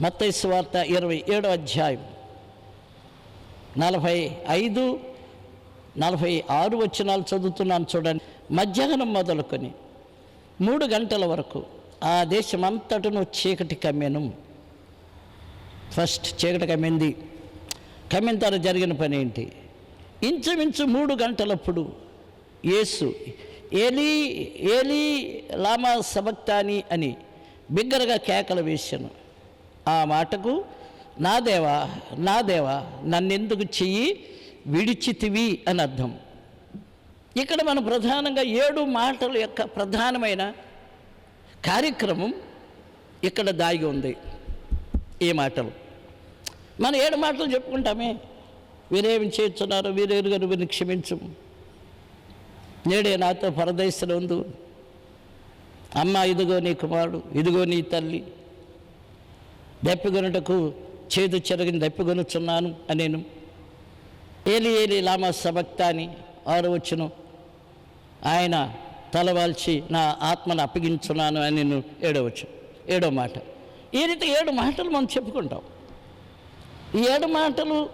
మత్తయి వార్త ఇరవై ఏడో అధ్యాయం. నలభై ఐదు నలభై ఆరు వచనాలు చదువుతున్నాను చూడండి. మధ్యాహ్నం మొదలుకొని మూడు గంటల వరకు ఆ దేశమంతటను చీకటి కమ్మెను. ఫస్ట్ చీకటి కమ్మింది. కమ్మిన తర్వాత జరిగిన పని ఏంటి? ఇంచుమించు మూడు గంటలప్పుడు యేసు ఏలీ ఏలీ లామా సబక్తాని అని బిగ్గరగా కేకలు వేశాను. ఆ మాటకు నా దేవా నా దేవా నన్నెందుకు చెయ్యి? విడిచితివి అని అర్థం. ఇక్కడ మనం ప్రధానంగా ఏడు మాటల యొక్క ప్రధానమైన కార్యక్రమం ఇక్కడ దాగి ఉంది ఈ మాటలు. మనం ఏడు మాటలు చెప్పుకుంటామే. వీరేమి చేస్తున్నారు? వీరేరు గారు వీరిని నేడే నాతో పరదేశంలో ఉంది అమ్మ ఇదిగో నీ కుమారుడు ఇదిగో నీ తల్లి. దప్పిగొనుటకు చేదు చెరగని దప్పిగొనుచున్నాను అనేను. ఏలి ఏలి లామా సభక్త అని ఆరవచ్చును ఆయన తలవాల్చి నా ఆత్మను అప్పగించున్నాను అని నేను ఏడవచ్చు ఏడో మాట. ఈ రీతి ఏడు మాటలు మనం చెప్పుకుంటాం. ఈ ఏడు మాటలు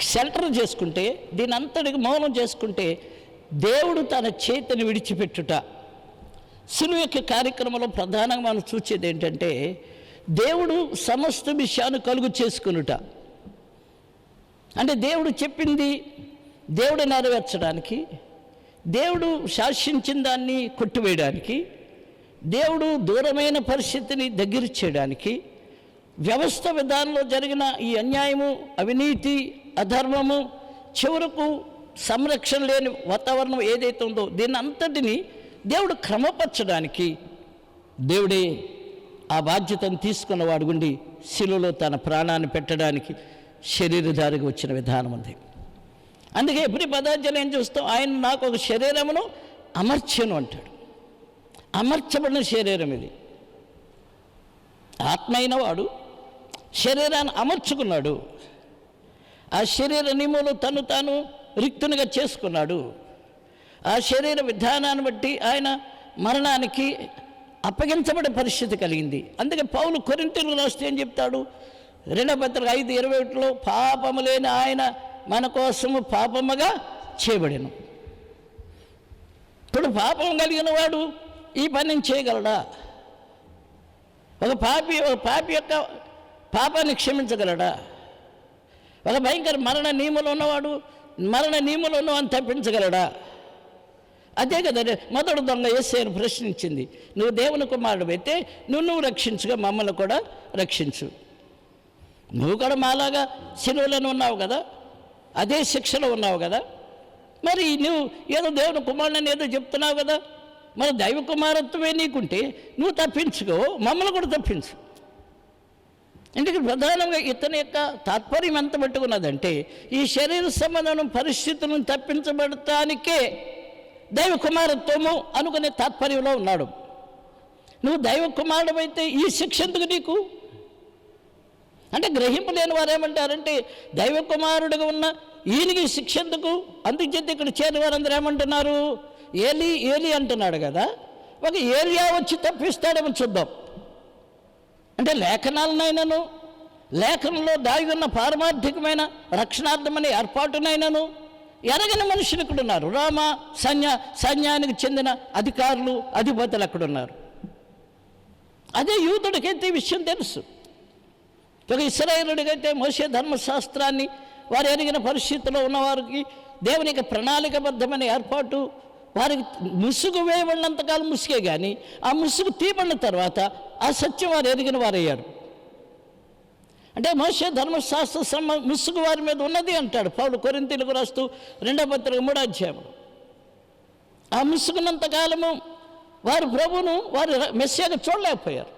షెల్టర్ చేసుకుంటే దీని అంతటికి మౌనం చేసుకుంటే దేవుడు తన చేతిని విడిచిపెట్టుట. శిను యొక్క కార్యక్రమంలో ప్రధానంగా మనం చూసేది ఏంటంటే దేవుడు సమస్త విషయాన్ని కలుగు చేసుకునుట. అంటే దేవుడు చెప్పింది దేవుడు నెరవేర్చడానికి దేవుడు శాసించిన దాన్ని కొట్టివేయడానికి దేవుడు దూరమైన పరిస్థితిని దగ్గర చేయడానికి వ్యవస్థ విధానంలో జరిగిన ఈ అన్యాయము అవినీతి అధర్మము చివరకు సంరక్షణ లేని వాతావరణం ఏదైతే ఉందో దీన్ని అంతటిని దేవుడు క్రమపరచడానికి దేవుడే ఆ బాధ్యతను తీసుకున్న వాడు గుండి శిలులో తన ప్రాణాన్ని పెట్టడానికి శరీరధారికి వచ్చిన విధానం ఉంది. అందుకే ఎప్పుడు పదార్థాలు ఏం చూస్తాం? ఆయన నాకు ఒక శరీరమును అమర్చను అంటాడు. అమర్చబడిన శరీరం ఇది. ఆత్మ అయిన వాడు శరీరాన్ని అమర్చుకున్నాడు. ఆ శరీర నియమంలో తను తాను రిక్తునిగా చేసుకున్నాడు. ఆ శరీర విధానాన్ని బట్టి ఆయన మరణానికి అప్పగించబడే పరిస్థితి కలిగింది. అందుకే పౌలు కొరింతలు రాస్తే ఏం చెప్తాడు? రెండవ పత్రిక ఐదు ఇరవై ఒకటిలో పాపము లేని ఆయన మన కోసము పాపముగా చేయబడిను. ఇప్పుడు పాపం కలిగిన వాడు ఈ పని చేయగలడా? ఒక పాపి ఒక పాపి యొక్క పాపాన్ని క్షమించగలడా? ఒక భయంకర మరణ నియములు ఉన్నవాడు మరణ నియములు ఉన్నవాడిని తప్పించగలడా? అదే కదా మొదటి దొంగ ఏసేను ప్రశ్నించింది. నువ్వు దేవుని కుమారుడు అయితే నువ్వు నువ్వు రక్షించుగా మమ్మల్ని కూడా రక్షించు. నువ్వు కూడా మాలాగా సిలువలను ఉన్నావు కదా అదే శిక్షలో ఉన్నావు కదా. మరి నువ్వు ఏదో దేవుని కుమారుని ఏదో చెప్తున్నావు కదా. మరి దైవ కుమారత్వమే నీకుంటే నువ్వు తప్పించుకో మమ్మల్ని కూడా తప్పించు. ఎందుకంటే ప్రధానంగా ఇతని యొక్క తాత్పర్యం ఎంత పెట్టుకున్నదంటే ఈ శరీర సంబంధం పరిస్థితులను తప్పించబడటానికే దైవ కుమారత్వము అనుకునే తాత్పర్యంలో ఉన్నాడు. నువ్వు దైవ కుమారుడు అయితే ఈ శిక్ష ఎందుకు నీకు? అంటే గ్రహింపు లేని వారు ఏమంటారంటే దైవ కుమారుడుగా ఉన్న ఈయనకి శిక్ష ఎందుకు? అందుచేత ఇక్కడ చేరిన వారందరూ ఏమంటున్నారు? ఏలి ఏలి అంటున్నాడు కదా. ఒక ఏలియా వచ్చి తప్పిస్తాడేమో చూద్దాం. అంటే లేఖనాలనైనాను లేఖనంలో దాగి ఉన్న పారమార్థికమైన రక్షణార్థమైన ఏర్పాటునైనాను ఎరగని మనుషులు ఇక్కడ ఉన్నారు రామ సైన్య సైన్యానికి చెందిన అధికారులు అధిపతులు అక్కడ ఉన్నారు అదే యూతుడికైతే ఈ విషయం తెలుసు. ఒక ఇస్రాయేలుడికైతే మోసే ధర్మశాస్త్రాన్ని వారు ఎరిగిన పరిస్థితిలో ఉన్నవారికి దేవుని యొక్క ప్రణాళికబద్ధమైన ఏర్పాటు వారికి ముసుగు వేయబడినంతకాలం ముసుగే కానీ ఆ ముసుగు తీయబడిన తర్వాత ఆ సత్యం వారు ఎరిగిన వారయ్యారు. అంటే మోసే ధర్మశాస్త్ర సమ ముసుగు వారి మీద ఉన్నది అంటాడు. పౌరుడు కొరింతలకు రాస్తూ రెండో పత్రిక మూడో అధ్యాయం ఆ ముసుగునంతకాలము వారు ప్రభును వారు మెస్సేగా చూడలేకపోయారు.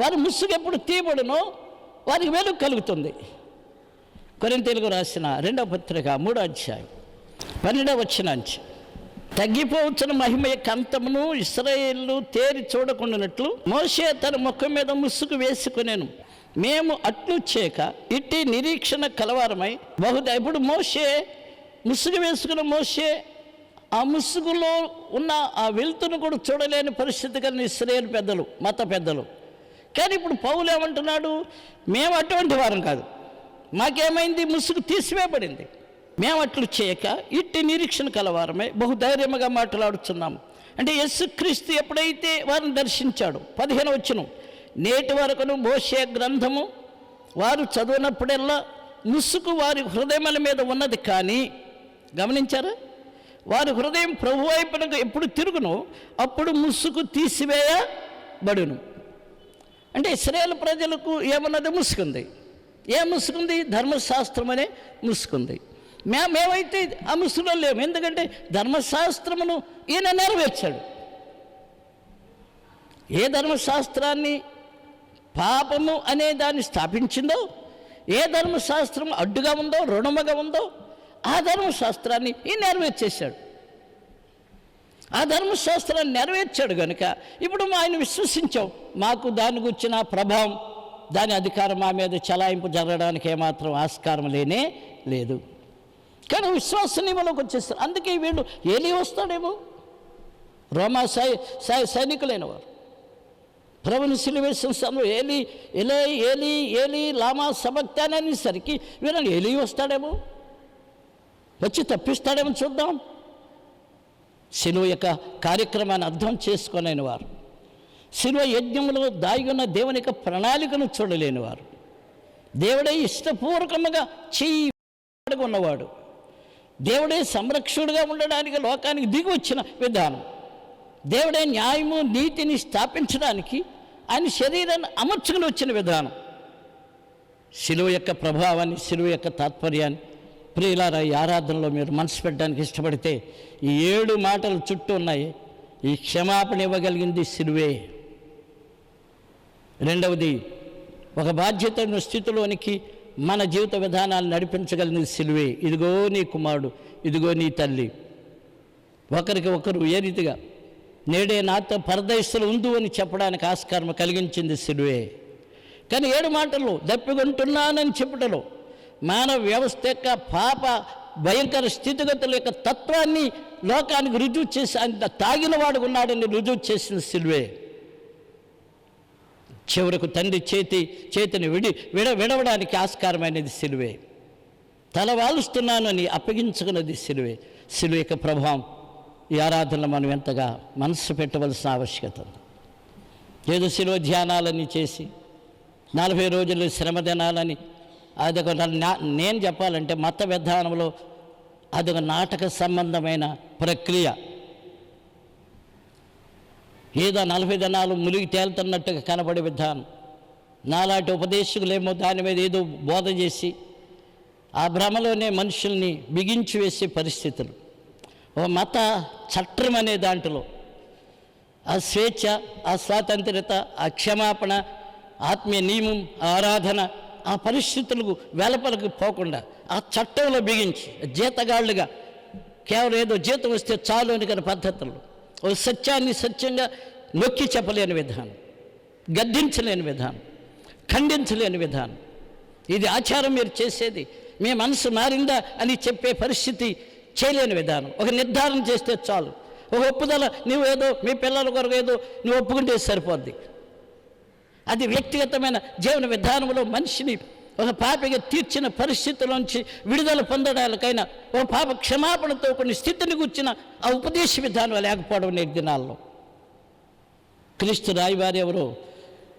వారి ముసుగు ఎప్పుడు తీయబడునో వారికి వెలుగు కలుగుతుంది. కొరింతలకు రాసిన రెండవ పత్రిక మూడో అధ్యాయం పన్నెండవ వచ్చిన తగ్గిపోవచ్చిన మహిమ యొక్క అంతమును ఇస్రాయేళ్ళు తేరి చూడకుండానట్లు మోసే తన ముఖం మీద ముసుగు వేసుకునేను. మేము అట్లు చేయక ఇట్టి నిరీక్షణ కలవారమై బహుదా ఇప్పుడు మోసే ముసుగు వేసుకున్న మోసే ఆ ముసుగులో ఉన్న ఆ వెలుతును కూడా చూడలేని పరిస్థితి కలిగిన ఇస్రాయేల్ పెద్దలు మత పెద్దలు. కానీ ఇప్పుడు పౌలు ఏమంటున్నాడు? మేము అటువంటి వారం కాదు. మాకేమైంది? ముసుగు తీసివేయబడింది. మేము అట్లు చేయక ఇట్టి నిరీక్షణ కలవారమే బహుధైర్యముగా మాట్లాడుతున్నాము అంటే యేసుక్రీస్తు ఎప్పుడైతే వారిని దర్శించాడు పదిహేను వచ్చినాం నేటి వరకును మోసే గ్రంథము వారు చదివినప్పుడల్లా ముసుగు వారి హృదయముల మీద ఉన్నది కానీ గమనించారా? వారి హృదయం ప్రభు వైపునకు ఎప్పుడు తిరుగును అప్పుడు ముసుగు తీసివేయబడును. అంటే ఇస్రాయేల్ ప్రజలకు ఏమన్నది? ముసుకుంది ఏ ముసుకుంది ధర్మశాస్త్రం అనే ముసుకుంది మేమేమైతే ఆ ముసుగులో లేము. ఎందుకంటే ధర్మశాస్త్రమును ఈయన నెరవేర్చాడు. ఏ ధర్మశాస్త్రాన్ని పాపము అనే దాన్ని స్థాపించిందో ఏ ధర్మశాస్త్రం అడ్డుగా ఉందో రుణముగా ఉందో ఆ ధర్మశాస్త్రాన్ని ఈ నెరవేర్చేశాడు. ఆ ధర్మశాస్త్రాన్ని నెరవేర్చాడు కనుక ఇప్పుడు మా ఆయన విశ్వసించాం. మాకు దాని గురించిన ప్రభావం దాని అధికారం మా మీద చలాయింపు జరగడానికి ఏమాత్రం ఆస్కారం లేనే లేదు. కానీ విశ్వాసనీయంలోకి వచ్చేస్తారు. అందుకే వీళ్ళు ఏలి వస్తాడేమో? రోమా సై సై సైనికులైన వారు. ప్రభుని సిలివేసిన సమయంలో ఏలి ఎలే ఏలి ఏలి లామా సబక్తాననేసరికి వీళ్ళని ఏలి వస్తాడేమో? వచ్చి తప్పిస్తాడేమో చూద్దాం. శిలువ యొక్క కార్యక్రమాన్ని అర్థం చేసుకోలేని వారు. శిలువ యజ్ఞంలో దాగి ఉన్న దేవుని యొక్క ప్రణాళికను చూడలేని వారు. దేవుడే ఇష్టపూర్వకముగా చెయ్యి ఉన్నవాడు దేవుడే సంరక్షకుడుగా ఉండడానికి లోకానికి దిగి వచ్చిన విధానం. దేవుడే న్యాయము నీతిని స్థాపించడానికి ఆయన శరీరాన్ని అమర్చుకుని వచ్చిన విధానం. శిలువ యొక్క ప్రభావాన్ని శిలువ యొక్క తాత్పర్యాన్ని. ప్రియులారా ఈ ఆరాధనలో మీరు మనసు పెట్టడానికి ఇష్టపడితే ఈ ఏడు మాటలు చుట్టూ ఉన్నాయి. ఈ క్షమాపణ ఇవ్వగలిగింది సిలువే రెండవది ఒక బాధ్యతను స్థితిలోనికి మన జీవిత విధానాలు నడిపించగలిగిన సిలువే ఇదిగో నీ కుమారుడు ఇదిగో నీ తల్లి. ఒకరికి ఒకరు ఏ రీతిగా నేడే నాతో పరదేశులు ఉందు అని చెప్పడానికి ఆస్కారం కలిగించింది సిలువే కానీ ఏడు మాటలు దప్పికొంటున్నానని చెప్పటలో మానవ వ్యవస్థ యొక్క పాప భయంకర స్థితిగతుల యొక్క తత్వాన్ని లోకానికి రుజువు చేసి అంత తాగిన వాడు ఉన్నాడని రుజువు చేసిన సిలువే చివరకు తండ్రి చేతి చేతిని విడి విడ విడవడానికి ఆస్కారమైనది సిలువే తల వాలుస్తున్నానని అప్పగించుకున్నది సిలువే సిలువ యొక్క ప్రభావం ఈ ఆరాధనలో మనం ఎంతగా మనస్సు పెట్టవలసిన ఆవశ్యకత ఉంది. ఏదో శిలువ ధ్యానాలని చేసి నలభై రోజులు శ్రమ దినాలని అదొక నేను చెప్పాలంటే మత విధానంలో అదొక నాటక సంబంధమైన ప్రక్రియ. ఏదో నలభై దినాలు మునిగి తేలుతున్నట్టుగా కనబడే విధానం. నాలాంటి ఉపదేశకులేమో దాని మీద ఏదో బోధ చేసి ఆ భ్రమలోనే మనుషుల్ని బిగించి వేసే పరిస్థితులు. ఓ మత చట్టం అనే దాంట్లో. ఆ స్వేచ్ఛ ఆ స్వాతంత్రత ఆ క్షమాపణ ఆత్మీయ నియమం ఆరాధన ఆ పరిస్థితులకు వెలపలకు పోకుండా ఆ చట్టంలో బిగించి జీతగాళ్ళుగా కేవలం ఏదో జీతం వస్తే చాలు అని కానీ పద్ధతులు ఓ సత్యాన్ని సత్యంగా నొక్కి చెప్పలేని విధానం గద్దించలేని విధానం ఖండించలేని విధానం. ఇది ఆచారం మీరు చేసేది మీ మనసు మారిందా అని చెప్పే పరిస్థితి చేయలేని విధానం. ఒక నిర్ధారణ చేస్తే చాలు. ఒక ఒప్పుదల నువ్వేదో మీ పిల్లల కొరకు ఏదో నువ్వు ఒప్పుకుంటే సరిపోద్ది. అది వ్యక్తిగతమైన జీవన విధానంలో మనిషిని ఒక పాపిగా తీర్చిన పరిస్థితుల్లోంచి విడుదల పొందడానికైనా ఒక పాప క్షమాపణతో కొన్ని స్థితిని కూర్చిన ఆ ఉపదేశ విధానం లేకపోవడం నేటి దినాల్లో. క్రీస్తు రాయివారు ఎవరు?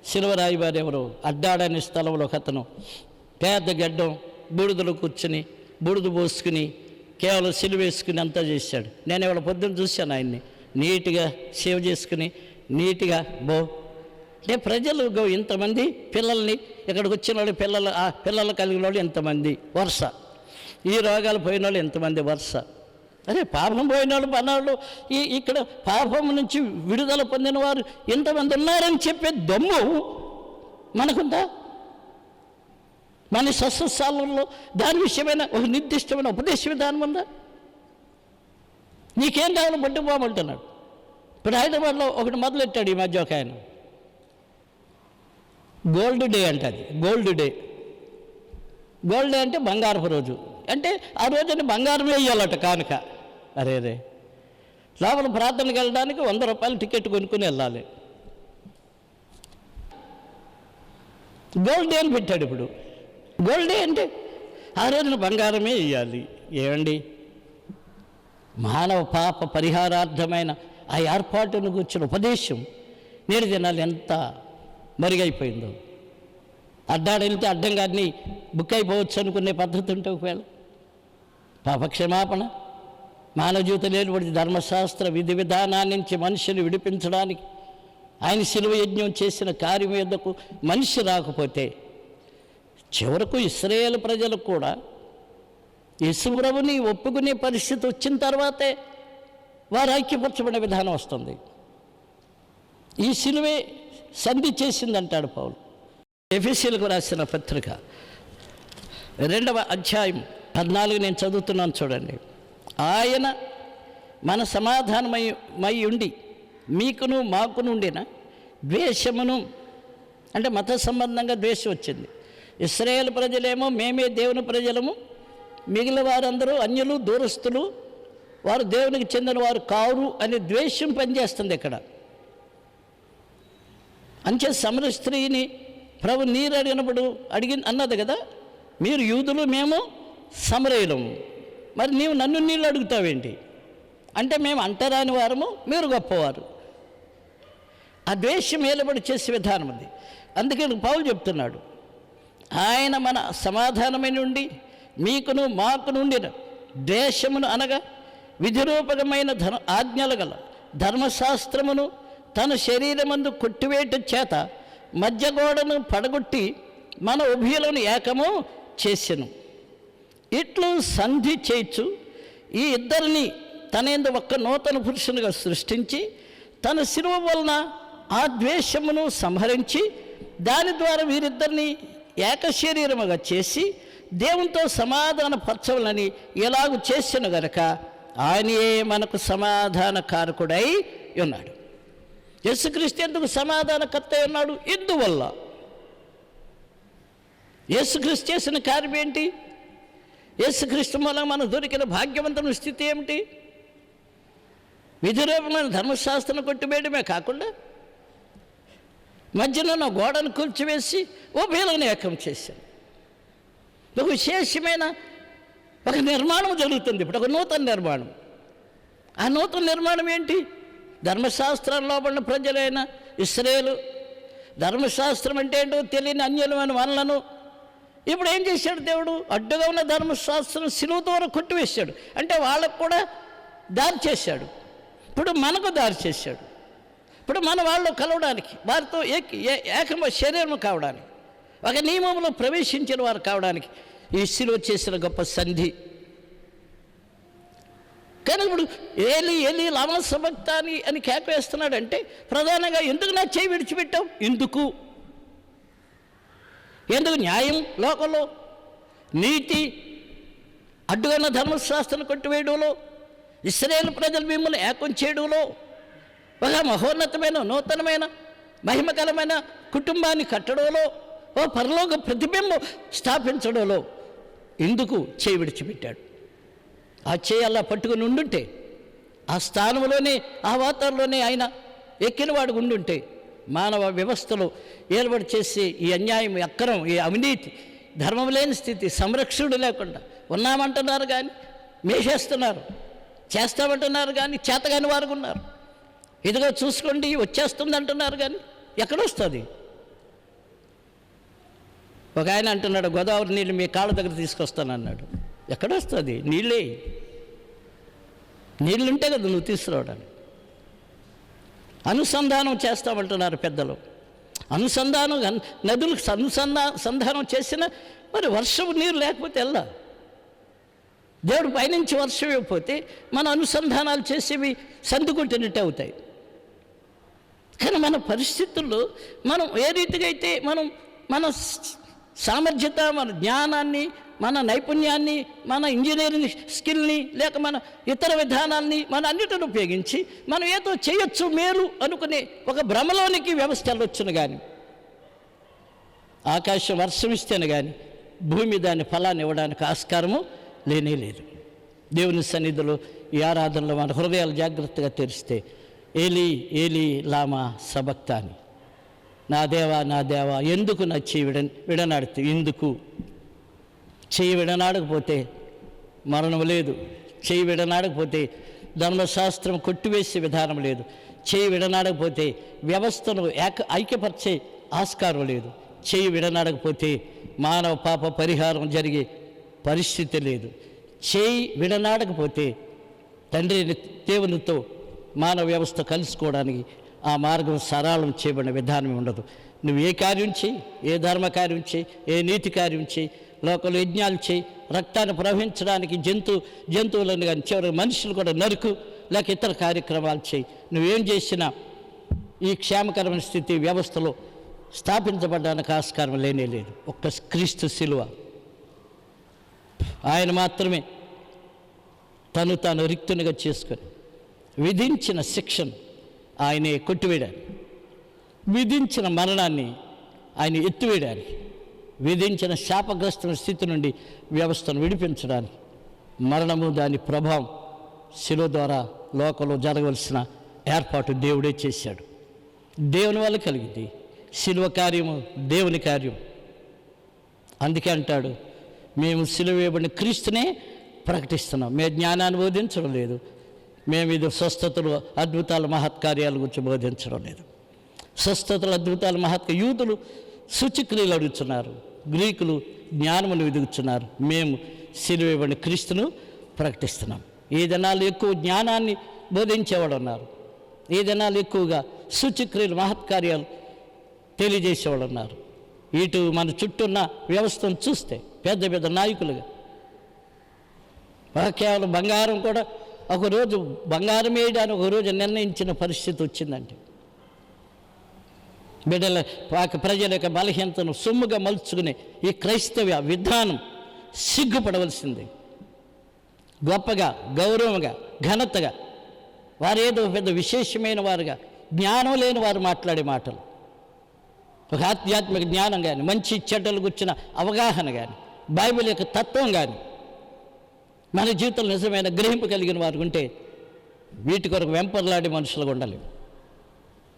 శిలువ రాయివారు ఎవరు? అడ్డాడని స్థలంలో ఒక అతను. పేద గడ్డం బూడిదలో కూర్చుని బూడిద పోసుకుని కేవలం సిలువ వేసుకుని అంతా చేశాడు. నేను ఇవాళ పొద్దున్న చూశాను ఆయన్ని. నీట్గా సేవ్ చేసుకుని నీట్గా బో. అంటే ప్రజలు గో ఇంతమంది పిల్లల్ని ఇక్కడికి వచ్చిన వాళ్ళు పిల్లలు ఆ పిల్లలు కలిగిన వాళ్ళు ఎంతమంది వరుస. ఈ రోగాలు పోయిన వాళ్ళు ఎంతమంది వరుస. అరే పాపం పోయిన వాళ్ళు పన్నాళ్ళు ఈ ఇక్కడ పాపం నుంచి విడుదల పొందిన వారు ఎంతమంది ఉన్నారని చెప్పే దమ్ము మనకుందా? మన సస్యశాలలో దాని విషయమైన ఒక నిర్దిష్టమైన ఉపదేశం విధానం ఉందా నీకేం కావాలో బట్టి బాగుంటున్నాడు ఇప్పుడు హైదరాబాద్లో ఒకటి మొదలెట్టాడు ఈ మధ్య ఒక ఆయన. గోల్డ్ డే అంటే అది గోల్డ్ డే. గోల్డ్ డే అంటే బంగారపు రోజు. అంటే ఆ రోజుని బంగారమే వేయాలట కానుక. అరే రే లోపల ప్రార్థనకి వెళ్ళడానికి వంద రూపాయలు టికెట్ కొనుక్కుని వెళ్ళాలి. గోల్డ్ డే అని పెట్టాడు ఇప్పుడు. గోల్డే అంటే ఆ రోజున బంగారమే ఇవ్వాలి ఏమండి? మానవ పాప పరిహారార్థమైన ఆ ఏర్పాటును కూర్చున్న ఉపదేశం నేడు జనాలు ఎంత మరుగైపోయిందో. అడ్డాడెళ్తే అడ్డంగా అన్ని బుక్ అయిపోవచ్చు అనుకునే పద్ధతి ఉంటే ఒకవేళ. పాపక్షమాపణ. మానవ జీవితం లేనిపడి ధర్మశాస్త్ర విధి విధానాన్ని నుంచి మనిషిని విడిపించడానికి ఆయన శిలువ యజ్ఞం చేసిన కార్యం మీదకు మనిషి రాకపోతే చివరకు ఇస్రాయేల్ ప్రజలకు కూడా యశుప్రభుని ఒప్పుకునే పరిస్థితి వచ్చిన తర్వాతే వారు ఐక్యపరచబడే విధానం వస్తుంది. ఈ సిలువే సంధి చేసిందంటాడు పౌలు. ఎఫీసీలకు రాసిన పత్రిక రెండవ అధ్యాయం పద్నాలుగు నేను చదువుతున్నాను చూడండి. ఆయన మన సమాధానమై మై ఉండి మీకును మాకును ఉండిన ద్వేషమును అంటే మత సంబంధంగా ద్వేషం వచ్చింది. ఇస్రాయేల్ ప్రజలేమో మేమే దేవుని ప్రజలము. మిగిలిన వారందరూ అన్యులు దూరస్తులు వారు దేవునికి చెందిన వారు కారు అనే ద్వేషం పనిచేస్తుంది ఇక్కడ. అంచే సమర స్త్రీని ప్రభు నీరు అడిగినప్పుడు అడిగి అన్నది కదా మీరు యూదులు మేము సమరయులము. మరి నీవు నన్ను నీళ్ళు అడుగుతావేంటి? అంటే మేము అంటరాని వారము మీరు గొప్పవారు. ఆ ద్వేషం ఏలబడి చేసే విధానం అది. అందుకే పౌలు చెప్తున్నాడు ఆయన మన సమాధానమైన ఉండి మీకును మాకు నుండిన ద్వేషమును అనగా విధిరూపకమైన ధర్మ ఆజ్ఞలు గల ధర్మశాస్త్రమును తన శరీరమందు కొట్టివేట చేత మధ్యగోడను పడగొట్టి మన ఉభయలను ఏకము చేసెను. ఇట్లు సంధి చేయొచ్చు ఈ ఇద్దరిని తనేందు ఒక్క నూతన పురుషునిగా సృష్టించి తన శిలువ వలన ఆ ద్వేషమును సంహరించి దాని ద్వారా వీరిద్దరిని ఏకశరీరముగా చేసి దేవునితో సమాధాన పరచవలని ఎలాగూ చేసిన గనక ఆయనయే మనకు సమాధాన కారకుడై ఉన్నాడు. యేసుక్రీస్తు ఎందుకు సమాధానకర్త ఉన్నాడు? ఇందువల్ల. యేసుక్రీస్తు చేసిన కార్యం ఏంటి? యేసుక్రీస్తు మూలం మనం దొరికిన భాగ్యవంతమైన స్థితి ఏమిటి? విధిరూపమైన ధర్మశాస్త్రం కొట్టివేయడమే కాకుండా మధ్యలో నా గోడను కూల్చివేసి ఓ బీలను ఏకం చేశాను. ఒక విశేషమైన ఒక నిర్మాణం జరుగుతుంది ఇప్పుడు ఒక నూతన నిర్మాణం. ఆ నూతన నిర్మాణం ఏంటి? ధర్మశాస్త్రంలో పడిన ప్రజలైన ఇస్రేలు ధర్మశాస్త్రం అంటే ఏంటో తెలియని అన్యులమైన వనలను ఇప్పుడు ఏం చేశాడు దేవుడు? అడ్డుగా ఉన్న ధర్మశాస్త్రం సిలువ ద్వారా కొట్టివేశాడు. అంటే వాళ్ళకు కూడా దారి చేశాడు. ఇప్పుడు మనకు దారి చేశాడు. ఇప్పుడు మన వాళ్ళు కలవడానికి వారితో ఏక ఏ- ఏకమ శరీరం కావడానికి ఒక నియమంలో ప్రవేశించిన వారు కావడానికి ఈ శిలువ చేసిన గొప్ప సంధి. కానీ ఇప్పుడు ఏలి ఏలి లామసభక్త అని అని కేకేస్తున్నాడంటే ప్రధానంగా ఎందుకు నా చేయి విడిచిపెట్టావు? ఎందుకు? ఎందుకు న్యాయం లోకంలో? నీతి అడ్డుగన్న ధర్మశాస్త్రం కొట్టివేయడంలో ఇస్రాయేల్ ప్రజలు మిమ్మల్ని ఏకం చేయడంలో ఒక మహోన్నతమైన నూతనమైన మహిమకరమైన కుటుంబాన్ని కట్టడంలో ఓ పరలోక ప్రతిబింబం స్థాపించడంలో ఎందుకు చేయి విడిచిపెట్టాడు. ఆ చేయి అలా పట్టుకుని ఉండుంటే ఆ స్థానంలోనే ఆ వాతావరణంలోనే ఆయన ఎక్కినవాడు ఉండుంటే మానవ వ్యవస్థలో ఏర్పాటు చేసే ఈ అన్యాయం ఈ అక్రమం ఈ అవినీతి ధర్మం లేని స్థితి సంరక్షణుడు లేకుండా ఉన్నామంటున్నారు కానీ మేషేస్తున్నారు చేస్తామంటున్నారు కానీ చేతగాని వారు ఉన్నారు. ఇదిగో చూసుకోండి వచ్చేస్తుంది అంటున్నారు కానీ ఎక్కడొస్తుంది? ఒక ఆయన అంటున్నాడు గోదావరి నీళ్ళు మీ కాళ్ళ దగ్గర తీసుకొస్తాను అన్నాడు ఎక్కడొస్తుంది? నీళ్ళే. నీళ్ళుంటే కదా నువ్వు తీసుకురావడానికి. అనుసంధానం చేస్తామంటున్నారు పెద్దలు. అనుసంధానం నదులకు అనుసంధా సంధానం చేసిన మరి వర్షపు నీరు లేకపోతే వెళ్ళా దేవుడు పైనుంచి వర్షం ఇవ్వకపోతే మన అనుసంధానాలు చేసేవి సందుకుంటున్నట్టే అవుతాయి. కానీ మన పరిస్థితుల్లో మనం ఏ రీతిగా అయితే మనం మన సామర్థ్యత మన జ్ఞానాన్ని మన నైపుణ్యాన్ని మన ఇంజనీరింగ్ స్కిల్ని లేక మన ఇతర విధానాన్ని మన అన్నిటిని ఉపయోగించి మనం ఏదో చేయొచ్చు మేలు అనుకునే ఒక భ్రమలోనికి వ్యవస్థ వెళ్ళొచ్చును కానీ ఆకాశం వర్షం ఇస్తేనే కానీ భూమి దాని ఫలాన్ని ఇవ్వడానికి ఆస్కారము లేనే లేదు. దేవుని సన్నిధిలో ఈ ఆరాధనలో మన హృదయాలు జాగ్రత్తగా తెరిస్తే ఏలి ఏలి లామా సబక్తాని. నా దేవా నా దేవా ఎందుకు నా చేయి విడ విడనాడుతూ ఎందుకు? చేయి విడనాడకపోతే మరణం లేదు. చేయి విడనాడకపోతే ధర్మశాస్త్రం కొట్టివేసే విధానం లేదు. చేయి విడనాడకపోతే వ్యవస్థను ఏక ఐక్యపరిచే ఆస్కారం లేదు. చేయి విడనాడకపోతే మానవ పాప పరిహారం జరిగే పరిస్థితి లేదు. చేయి విడనాడకపోతే తండ్రి దేవునితో మానవ వ్యవస్థ కలుసుకోవడానికి ఆ మార్గం సరళం చేయబడిన విధానం ఉండదు. నువ్వు ఏ కార్యం చేయి ఏ ధర్మ కార్యం చేయి ఏ నీతి కార్యం చేయి లోకల్ యజ్ఞాలు చేయి రక్తాన్ని ప్రవహించడానికి జంతు జంతువులను కానీ చివరి మనుషులు కూడా నరుకు లేక ఇతర కార్యక్రమాలు చేయి. నువ్వేం చేసినా ఈ క్షేమకరమైన స్థితి వ్యవస్థలో స్థాపించబడడానికి ఆస్కారం లేనే లేదు. ఒక్క క్రీస్తు శిలువ. ఆయన మాత్రమే తను తాను రిక్తునిగా చేసుకొని విధించిన శిక్షను ఆయనే కొట్టివేయడానికి విధించిన మరణాన్ని ఆయన ఎత్తివేయడానికి విధించిన శాపగ్రస్తుల స్థితి నుండి వ్యవస్థను విడిపించడానికి మరణము దాని ప్రభావం శిలువ ద్వారా లోకంలో జరగవలసిన ఏర్పాటు దేవుడే చేశాడు. దేవుని వల్ల కలిగింది. శిలువ కార్యము దేవుని కార్యం. అందుకే అంటాడు మేము సిలువ వేయబడిన క్రీస్తునే ప్రకటిస్తున్నాం. మేము జ్ఞానాన్ని బోధించడం లేదు. మేము ఇది స్వస్థతలు అద్భుతాలు మహత్కార్యాల గురించి బోధించడం లేదు. స్వస్థతలు అద్భుతాలు మహత్క యూదులు శుచిక్రియలు అడుగుతున్నారు. గ్రీకులు జ్ఞానమును వెదుగుతున్నారు. మేము సిలువ క్రీస్తును ప్రకటిస్తున్నాం. ఈ దినాలు ఎక్కువ జ్ఞానాన్ని బోధించేవాడు ఉన్నారు ఈ దినాలు ఎక్కువగా సూచక్రియలు మహత్కార్యాలు తెలియజేసేవాడు ఉన్నారు ఇటు మన చుట్టూ ఉన్న వ్యవస్థను చూస్తే పెద్ద పెద్ద నాయకులుగా కేవలం బంగారం కూడా ఒకరోజు బంగారం వేయడానికి ఒకరోజు నిర్ణయించిన పరిస్థితి వచ్చిందంటే బిడ్డల ప్రజల యొక్క బలహీనతను సొమ్ముగా మలుచుకునే ఈ క్రైస్తవ విధానం సిగ్గుపడవలసింది. గొప్పగా గౌరవంగా ఘనతగా వారేదో పెద్ద విశేషమైన వారుగా జ్ఞానం లేని వారు మాట్లాడే మాటలు. ఒక ఆధ్యాత్మిక జ్ఞానం కానీ మంచి చెడ్డలు గుర్చిన అవగాహన కానీ బైబిల్ యొక్క తత్వం కానీ మన జీవితంలో నిజమైన గ్రహింపు కలిగిన వారు ఉంటే వీటి కొరకు వెంపర్లాడే మనుషులుగా ఉండాలి.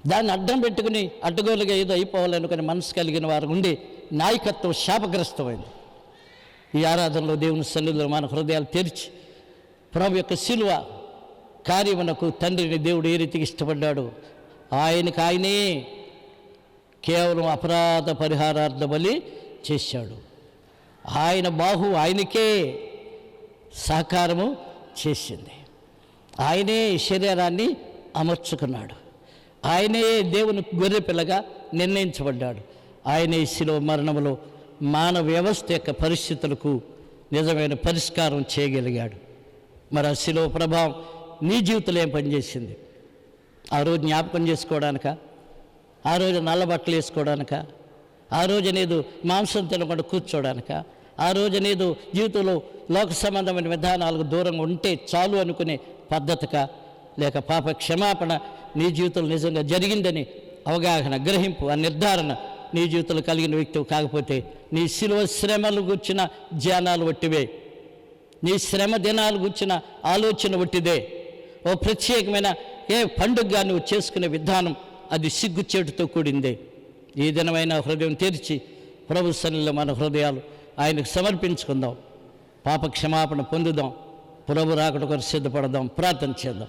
దాన్ని అడ్డం పెట్టుకుని అడ్డగోలుగా ఏదో అయిపోవాలనుకునే మనసు కలిగిన వారు ఉండి నాయకత్వం శాపగ్రస్తమైంది. ఈ ఆరాధనలో దేవుని సన్నిధిలో మన హృదయాలు తెరిచి ప్రభు యొక్క శిలువ కార్యమునకు తండ్రిని దేవుడు ఏ రీతికి ఇష్టపడ్డాడు? ఆయనకు ఆయనే కేవలం అపరాధ పరిహారార్థ బలి చేశాడు. ఆయన బాహు ఆయనకే సహకారము చేసింది. ఆయనే ఈ శరీరాన్ని అమర్చుకున్నాడు. ఆయనే దేవుని గొర్రె పిల్లగా నిర్ణయించబడ్డాడు. ఆయనే శిలో మరణములో మానవ వ్యవస్థ యొక్క పరిస్థితులకు నిజమైన పరిష్కారం చేయగలిగాడు. మరి ఆ శిలో ప్రభావం నీ జీవితంలో ఏం పనిచేసింది? ఆ రోజు జ్ఞాపకం చేసుకోవడానిక? ఆ రోజు నల్ల బట్టలు వేసుకోవడానిక? ఆ రోజు అనేది మాంసం తినకుండా కూర్చోవడానిక ఆ రోజు అనేది జీవితంలో లోక సంబంధమైన విధానాలకు దూరంగా ఉంటే చాలు అనుకునే పద్ధతిక లేక పాప క్షమాపణ నీ జీవితంలో నిజంగా జరిగిందని అవగాహన గ్రహింపు ఆ నిర్ధారణ నీ జీవితంలో కలిగిన వ్యక్తి కాకపోతే నీ శిలువ శ్రమలు గుర్చిన ధ్యానాలు వట్టివే నీ శ్రమ దినాలు గుర్చిన ఆలోచన వట్టిదే ఓ ప్రత్యేకమైన ఏ పండుగగా నువ్వు చేసుకునే విధానం అది సిగ్గుచేటుతో కూడిందే. ఈ దినమైన హృదయం తెరిచి ప్రభు సన్నిలో మన హృదయాలు ఆయనకు సమర్పించుకుందాం. పాప క్షమాపణ పొందుదాం. ప్రభు రాకడ కొరకు సిద్ధపడదాం. ప్రార్థన చేద్దాం.